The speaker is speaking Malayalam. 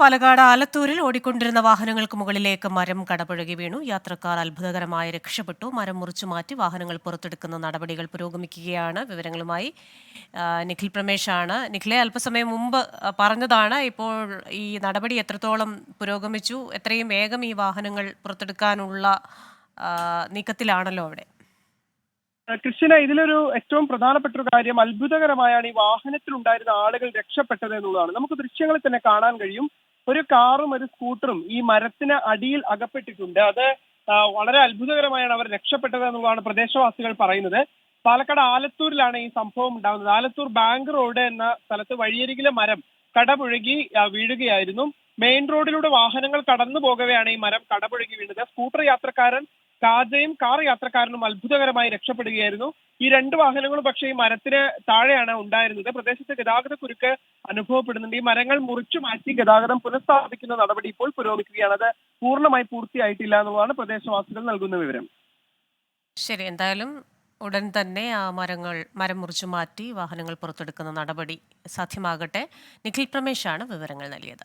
പാലക്കാട് ആലത്തൂരിൽ ഓടിക്കൊണ്ടിരുന്ന വാഹനങ്ങൾക്ക് മുകളിലേക്ക് മരം കടപുഴകി വീണു. യാത്രക്കാർ അത്ഭുതകരമായി രക്ഷപ്പെട്ടു. മരം മുറിച്ചു മാറ്റി വാഹനങ്ങൾ പുറത്തെടുക്കുന്ന നടപടികൾ പുരോഗമിക്കുകയാണ്. വിവരങ്ങളുമായി നിഖിൽ പ്രമേഷാണ്. നിഖിലെ അല്പസമയം മുമ്പ് പറഞ്ഞതാണ് ഇപ്പോൾ ഈ നടപടി എത്രത്തോളം പുരോഗമിച്ചു എത്രയും വേഗം ഈ വാഹനങ്ങൾ പുറത്തെടുക്കാനുള്ള നീക്കത്തിലാണല്ലോ അവിടെ. കൃഷ്ണ ഇതിലൊരു ഏറ്റവും പ്രധാനപ്പെട്ട ഒരു കാര്യം അത്ഭുതകരമായാണ് ഈ വാഹനത്തിൽ ഉണ്ടായിരുന്ന ആളുകൾ രക്ഷപ്പെട്ടത് എന്നുള്ളതാണ്. നമുക്ക് ദൃശ്യങ്ങളിൽ തന്നെ കാണാൻ കഴിയും. ഒരു കാറും ഒരു സ്കൂട്ടറും ഈ മരത്തിന് അടിയിൽ അകപ്പെട്ടിട്ടുണ്ട്. അത് വളരെ അത്ഭുതകരമായാണ് അവർ രക്ഷപ്പെട്ടത് എന്നുള്ളതാണ് പ്രദേശവാസികൾ പറയുന്നത്. പാലക്കാട് ആലത്തൂരിലാണ് ഈ സംഭവം ഉണ്ടാകുന്നത്. ആലത്തൂർ ബാങ്ക് റോഡ് എന്ന സ്ഥലത്ത് വഴിയരികിലെ മരം കടപുഴകി വീഴുകയായിരുന്നു. മെയിൻ റോഡിലൂടെ വാഹനങ്ങൾ കടന്നു പോകവെയാണ് ഈ മരം കടപുഴകി വീണത്. സ്കൂട്ടർ യാത്രക്കാരൻ കാജയും കാർ യാത്രക്കാരനും അത്ഭുതകരമായി രക്ഷപ്പെടുകയായിരുന്നു. ഈ രണ്ട് വാഹനങ്ങളും പക്ഷേ ഈ മരത്തിന് താഴെയാണ് ഉണ്ടായിരുന്നത്. പ്രദേശത്ത് ഗതാഗത കുരുക്ക് അനുഭവപ്പെടുന്നുണ്ട്. ഈ മരങ്ങൾ മുറിച്ചു മാറ്റി ഗതാഗതം പുനഃസ്ഥാപിക്കുന്ന നടപടി ഇപ്പോൾ പുരോഗമിക്കുകയാണ്. അത് പൂർണമായി പൂർത്തിയായിട്ടില്ല എന്നുള്ളതാണ് പ്രദേശവാസികൾ നൽകുന്ന വിവരം. ശരി എന്തായാലും ഉടൻ തന്നെ ആ മരങ്ങൾ മരം മുറിച്ചു മാറ്റി വാഹനങ്ങൾ പുറത്തെടുക്കുന്ന നടപടി സാധ്യമാകട്ടെ. നിഖിൽ പ്രമേഷാണ് വിവരങ്ങൾ നൽകിയത്.